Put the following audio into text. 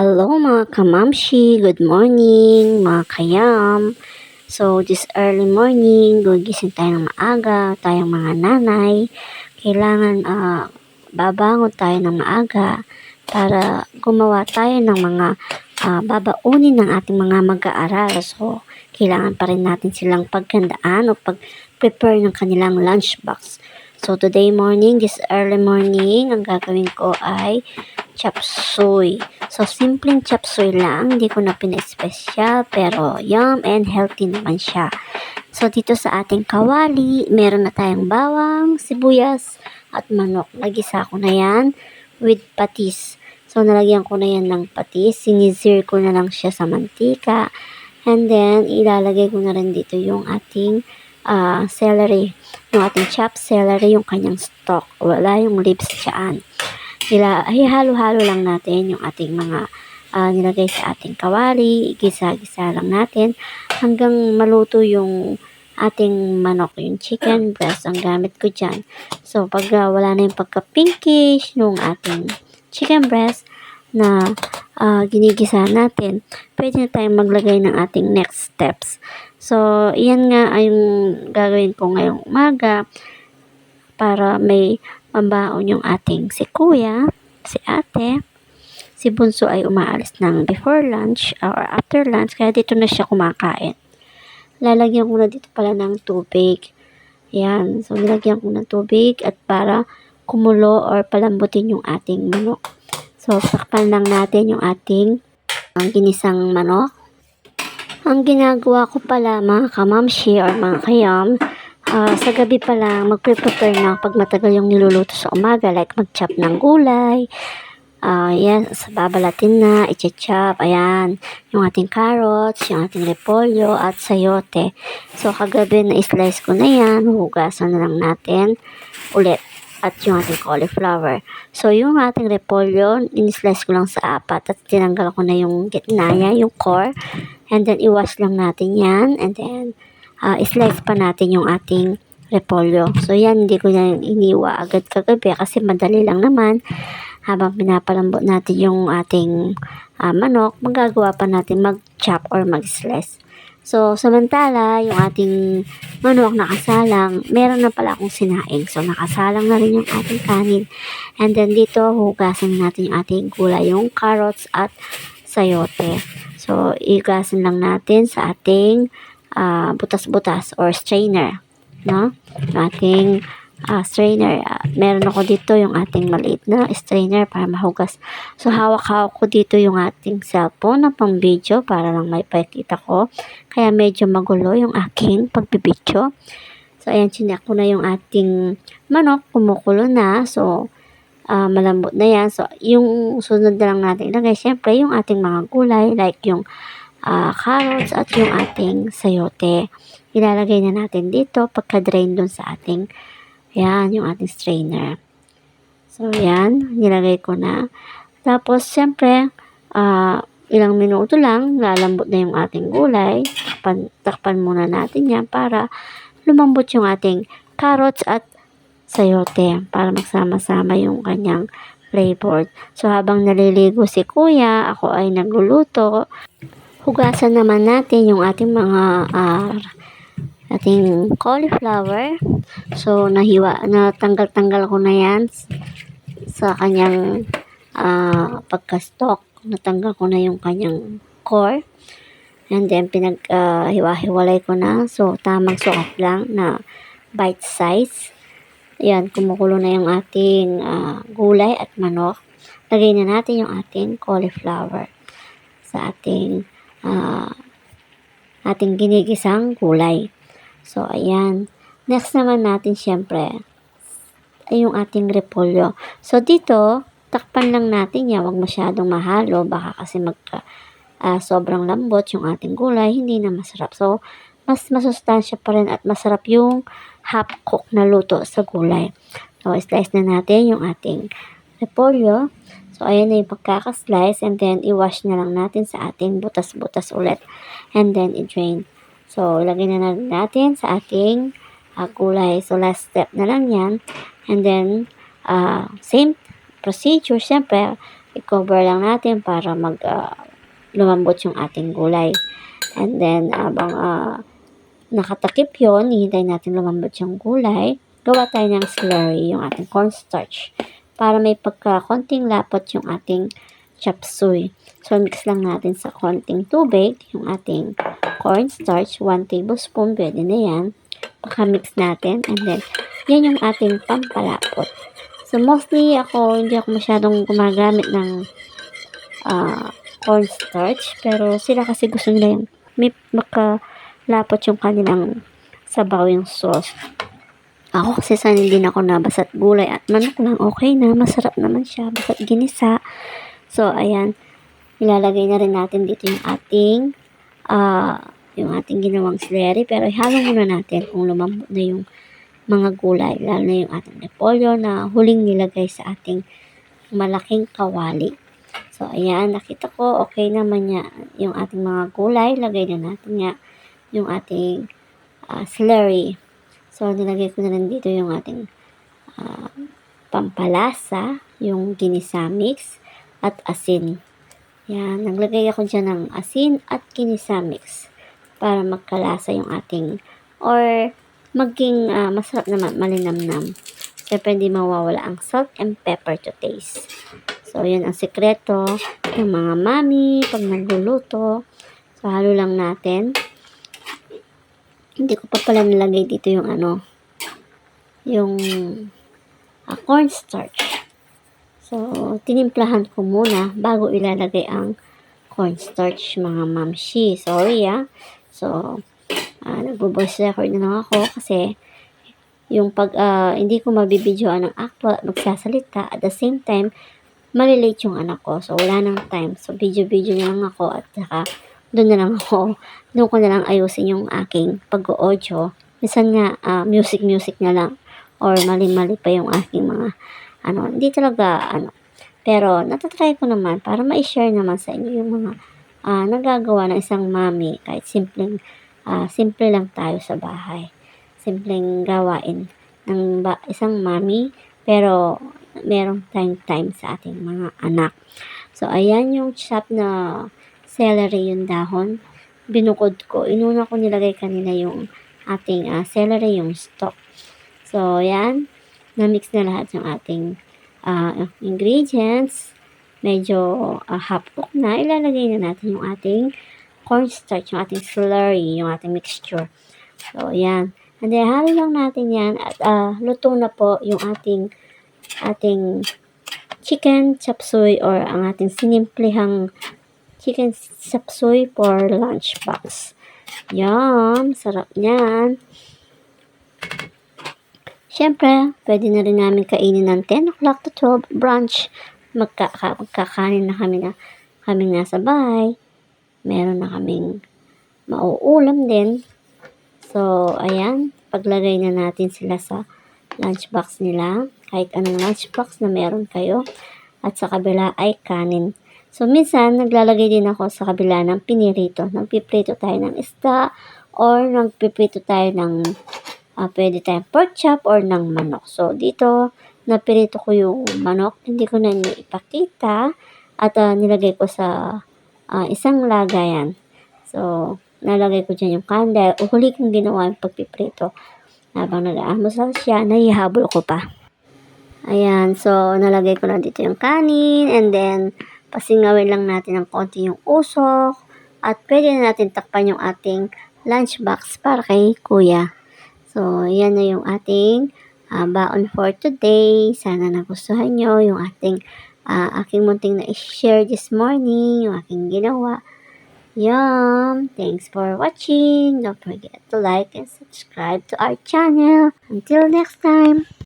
Hello mga kamamshi, good morning mga kayam. So this early morning, gugising tayo ng maaga, tayong mga nanay. Kailangan uh, babangon tayo ng maaga para gumawa tayo ng mga uh, babaunin ng ating mga mag-aaral. So kailangan pa rin natin silang pagkandaan o pag-prepare ng kanilang lunchbox. So today morning, this early morning, ang gagawin ko ay chop suey. So simpleng chop suey lang, hindi ko na pina-special pero yum and healthy naman siya. So dito sa ating kawali, meron na tayong bawang, sibuyas at manok. Nagisa ko na yan with patis. So nalagyan ko na yan ng patis, sinizir ko na lang siya sa mantika. And then ilalagay ko na rin dito yung ating uh, celery, yung ating chopped celery, yung kanyang stalk. Wala yung leaves dyan. Ila, ay halo-halo lang natin yung ating mga uh, nilagay sa ating kawali. Gisa-gisa lang natin hanggang maluto yung ating manok, yung chicken breast ang gamit ko dyan. So, pag uh, wala na yung pagka-pinkish yung ating chicken breast na uh, ginigisa natin, pwede na tayong maglagay ng ating next steps. So, iyan nga ay yung gagawin ko ngayong umaga para may mambaon yung ating si kuya, si ate. Si Bunso ay umaalis ng before lunch or after lunch kaya dito na siya kumakain. Lalagyan ko na dito pala ng tubig. Yan. So, nilagyan ko ng tubig at para kumulo or palambutin yung ating manok. So, sakpan lang natin yung ating ang ginisang manok. Ang ginagawa ko pala mga kamamshi or mga kayam, uh, sa gabi pa lang magpre-prepare na pag matagal yung niluluto sa umaga like mag-chop ng gulay, uh, yan, sa babalatin na, i-chop, ayan, yung ating carrots, yung ating repolyo, at sayote. So, kagabi na slice ko na yan, hugasan na lang natin ulit at yung ating cauliflower. So, yung ating repolyo, in-slice ko lang sa apat at tinanggal ko na yung gitna niya, yung core. And then, iwash lang natin yan. And then, uh, slice pa natin yung ating repolyo. So, yan, hindi ko na iniwa agad kagabi kasi madali lang naman. Habang pinapalambot natin yung ating uh, manok, magagawa pa natin mag-chop or mag-slice. So, samantala, yung ating manok nakasalang, meron na pala akong sinaing. So, nakasalang na rin yung ating kanin. And then, dito, hugasan natin yung ating gulay, yung carrots at sayote. So, igasan lang natin sa ating uh, butas-butas or strainer. No? Ating uh, strainer. Uh, meron ako dito yung ating maliit na strainer para mahugas. So, hawak-hawak ko dito yung ating cellphone na pang video para lang may pakita ko. Kaya medyo magulo yung aking pagbibidyo. So, ayan, chinek ko na yung ating manok. Kumukulo na. So, uh, malambot na yan. So, yung sunod na lang natin ilagay, syempre, yung ating mga gulay, like yung uh, carrots at yung ating sayote. Ilalagay na natin dito pagka-drain dun sa ating, yan, yung ating strainer. So, yan, nilagay ko na. Tapos, syempre, uh, ilang minuto lang, lalambot na yung ating gulay. Takpan, takpan muna natin yan para lumambot yung ating carrots at sayote para magsama-sama yung kanyang flavor. So habang naliligo si kuya, ako ay nagluluto. Hugasan naman natin yung ating mga uh, ating cauliflower. So nahiwa, natanggal-tanggal ko na yan sa kanyang uh, pagka-stock. Natanggal ko na yung kanyang core. And then pinag-hiwa-hiwalay uh, ko na. So tamang sukat lang na bite size. Ayan, kumukulo na yung ating uh, gulay at manok. Lagay na natin yung ating cauliflower sa ating uh, ating ginigisang gulay. So, ayan. Next naman natin, syempre, ay yung ating repolyo. So, dito, takpan lang natin yan. Huwag masyadong mahalo. Baka kasi magka, uh, sobrang lambot yung ating gulay. Hindi na masarap. So, mas masustansya pa rin at masarap yung half cook na luto sa gulay. So, slice na natin yung ating repolyo. So, ayan na yung pagkakaslice and then i-wash na lang natin sa ating butas-butas ulit and then i-drain. So, ilagay na lang natin sa ating uh, gulay. So, last step na lang yan. And then, uh, same procedure, syempre, i-cover lang natin para mag ah, lumambot yung ating gulay. And then, abang ah, nakatakip yon hihintay natin lumambot yung gulay, gawa tayo ng slurry, yung ating cornstarch, para may pagka konting lapot yung ating chop suey. So, mix lang natin sa konting tubig yung ating cornstarch, 1 tablespoon, pwede na yan. Pakamix natin, and then, yan yung ating pampalapot. So, mostly ako, hindi ako masyadong gumagamit ng ah, cornstarch, pero sila kasi gusto nila yung may makalapot yung kanilang sabaw yung sauce. Ako kasi sanay din ako na basta't gulay at manok lang, okay na, masarap naman siya, basta't ginisa. So, ayan, ilalagay na rin natin dito yung ating, ah, yung ating ginawang celery, pero ihalo muna natin kung lumambot na yung mga gulay, lalo na yung ating repolyo na huling nilagay sa ating malaking kawali. So, ayan, nakita ko, okay naman niya yung ating mga gulay. Lagay na natin nga yung ating ah, celery. So, nilagay ko na rin dito yung ating ah, pampalasa, yung ginisa mix, at asin. Yan, naglagay ako dyan ng asin at ginisa mix para magkalasa yung ating or maging ah, masarap naman, malinamnam. Siyempre, hindi mawawala ang salt and pepper to taste. So, yun ang sekreto ng mga mami pag nagluluto. So, halo lang natin. Hindi ko pa pala nilagay dito yung ano, yung uh, cornstarch. So, tinimplahan ko muna bago ilalagay ang cornstarch, mga mamshi. Sorry ah. So, uh, nagbo-voice record na ako kasi yung pag uh, hindi ko mabibidyoan ng actual at magsasalita at the same time malilate yung anak ko so wala nang time so video-video na lang ako at saka doon na lang ako. Doon ko na lang ayusin yung aking pag-audio minsan nga uh, music music na lang. Or mali-mali pa yung aking mga ano hindi talaga ano. Pero natatry ko naman para ma-share naman sa inyo yung mga uh, nagagawa ng isang mami kahit simpleng uh, simple lang tayo sa bahay. Simpleng gawain ng ba, isang mami, pero merong time-time sa ating mga anak. So, ayan yung chop na celery yung dahon. Binukod ko. Inuna ko nilagay kanina yung ating uh, celery, yung stock. So, ayan. Na-mix na lahat yung ating uh, ingredients. Medyo uh, half cook na. Ilalagay na natin yung ating cornstarch, yung ating slurry, yung ating mixture. So, ayan. And then, halo lang natin yan at uh, luto na po yung ating ating chicken chapsuy or ang ating sinimplihang chicken chapsuy for lunch box. Yum! Sarap niyan. Siyempre, pwede na rin namin kainin ng 10 o'clock to 12 brunch. Magkaka magkakanin na kami na kami nasa bahay. Meron na kaming mauulam din. So, ayan, paglagay na natin sila sa lunchbox nila. Kahit anong lunchbox na meron kayo. At sa kabila ay kanin. So, minsan, naglalagay din ako sa kabila ng pinirito. Nagpiprito tayo ng isda or nagpiprito tayo ng uh, pwede tayong pork chop or ng manok. So, dito, napirito ko yung manok. Hindi ko na ipakita. At uh, nilagay ko sa uh, isang lagayan. So, nalagay ko dyan yung candle. Uhuli kong ginawa yung pagpiprito. Habang nag-aamusal siya, nahihabol ko pa. Ayan, so nalagay ko na dito yung kanin and then pasingawin lang natin ng konti yung usok at pwede na natin takpan yung ating lunchbox para kay kuya. So, yan na yung ating uh, baon for today. Sana nagustuhan nyo yung ating uh, aking munting na i-share this morning, yung aking ginawa. Yum! Thanks for watching. Don't forget to like and subscribe to our channel. Until next time.